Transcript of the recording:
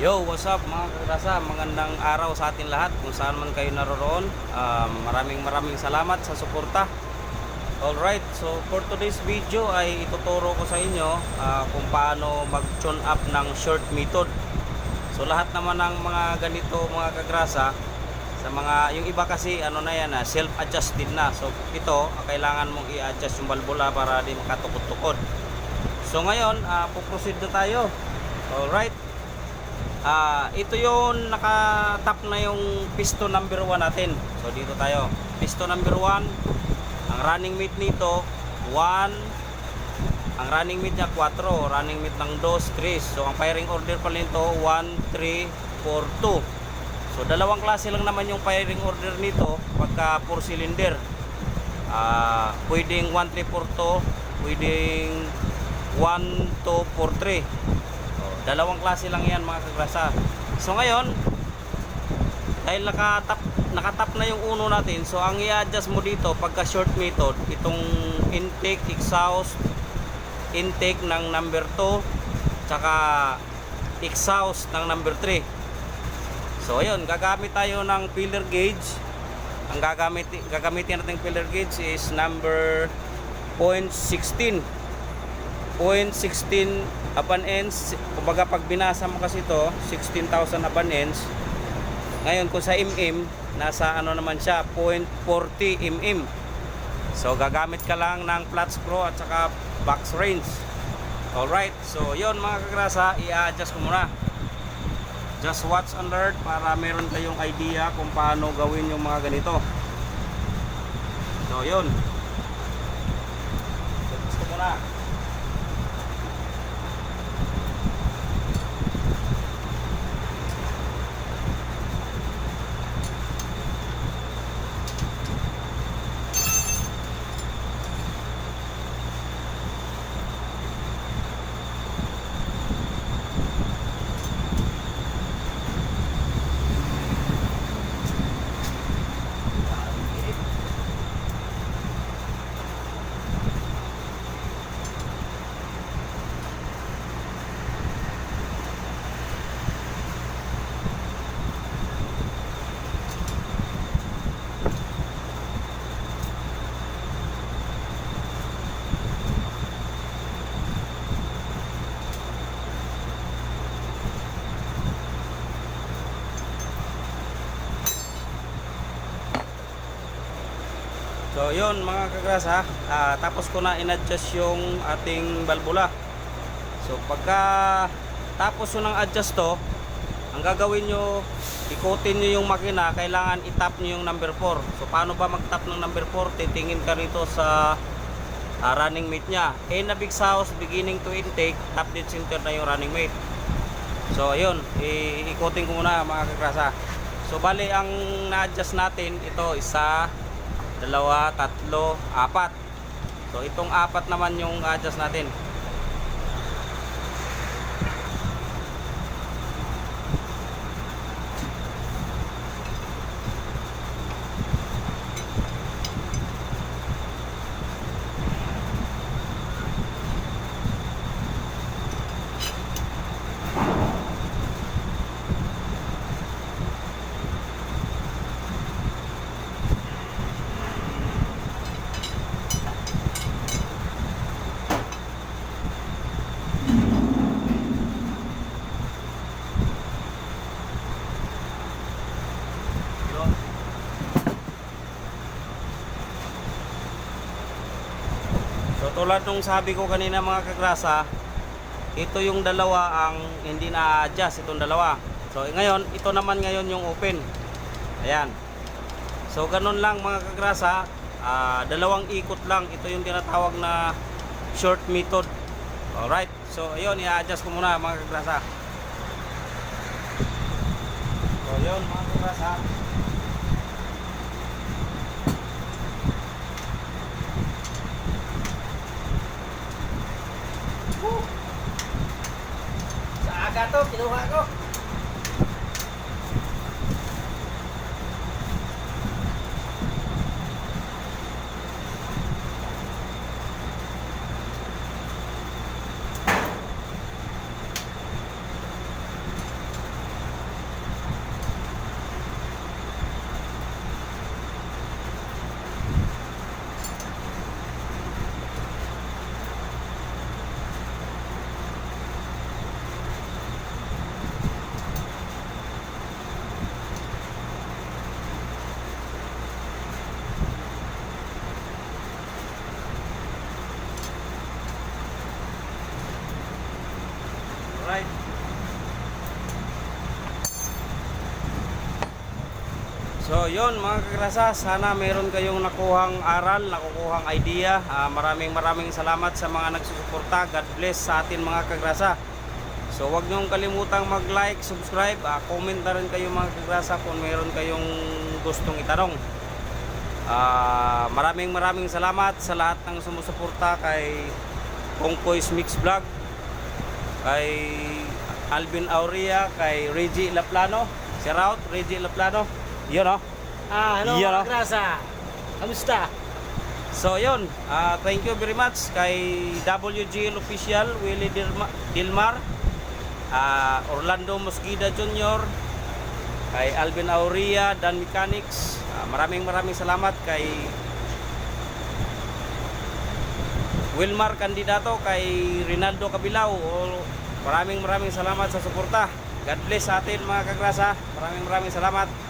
Yo, what's up mga kagrasa? Magandang araw sa atin lahat kung saan man kayo naroroon. Um, maraming maraming salamat sa suporta. Alright, so for today's video ay ituturo ko sa inyo ah, kung paano mag-tune up ng short method. So lahat naman ng mga ganito mga kagrasa, sa mga, yung iba kasi ano na yan, ah, self-adjusted na. So ito, ah, kailangan mong i-adjust yung balbula para di makatukod-tukod. So ngayon, uh, puproceed na tayo. Alright. Ah, ito yung naka-tap na yung piston number 1 natin. So dito tayo. Piston number 1. Ang running mate nito 1 ang running mate niya 4, running mate ng 2, 3. So ang firing order pala nito 1 3 4 2. So dalawang klase lang naman yung firing order nito pagka 4 cylinder. Ah, pwedeng 1 3 4 2, pwedeng 1 2 4 3. Dalawang klase lang yan mga kagrasa. So ngayon, dahil nakatap, nakatap na yung uno natin, so ang i-adjust mo dito pagka short method, itong intake, exhaust, intake ng number 2, tsaka exhaust ng number 3. So ayun, gagamit tayo ng filler gauge. Ang gagamit, gagamitin natin filler gauge is number 0.16. 0.16 upon ends kumbaga pag binasa mo kasi ito 16,000 upon ends ngayon kung sa mm nasa ano naman siya 0.40 mm so gagamit ka lang ng flat screw at saka box range alright so yon mga kagrasa i-adjust ko muna. Just watch and para meron kayong idea kung paano gawin yung mga ganito. So yun. Ko muna So yun mga kagrasa, ah, tapos ko na in-adjust yung ating balbula. So pagka tapos yun ng adjust to, ang gagawin nyo, ikutin nyo yung makina, kailangan itap nyo yung number 4. So paano ba mag-tap ng number 4? Titingin ka rito sa ah, running mate nya. In a big house, beginning to intake, tap dead center na yung running mate. So ayun, ikutin ko muna mga kagrasa. So bali ang na-adjust natin, ito isa, dalawa, tatlo, apat. So itong apat naman yung adjust natin. Tulad nung sabi ko kanina mga kagrasa, ito yung dalawa ang hindi na-adjust, itong dalawa. So ngayon, ito naman ngayon yung open. Ayan. So ganun lang mga kagrasa, ah, dalawang ikot lang. Ito yung tinatawag na short method. Alright. So ayun, i-adjust ko muna mga kagrasa. So yun mga kagrasa. Aga to, kinuha ko. Alright. So yun mga kagrasa, sana meron kayong nakuhang aral, nakukuhang idea. Ah, maraming maraming salamat sa mga nagsusuporta. God bless sa atin mga kagrasa. So wag niyong kalimutang mag-like, subscribe, ah, comment na rin kayo mga kagrasa kung meron kayong gustong itanong. Ah, maraming maraming salamat sa lahat ng sumusuporta kay Kongkoy's Mix Vlog, kay Alvin Aurea, kay Reggie Laplano. Shout out Reggie Laplano. Yun oh. Ah, hello Yan, mga ah. grasa. Kamusta? So yun, ah, thank you very much kay WGL Official, Willie Dilma- Dilmar, ah, Orlando Mosquida Jr., kay Alvin Aurea, Dan Mechanics. Ah, maraming maraming salamat kay Wilmar Candidato, kay Rinaldo Cabilao. O, Maraming maraming salamat sa suporta. God bless sa atin mga kagrasa. Maraming maraming salamat.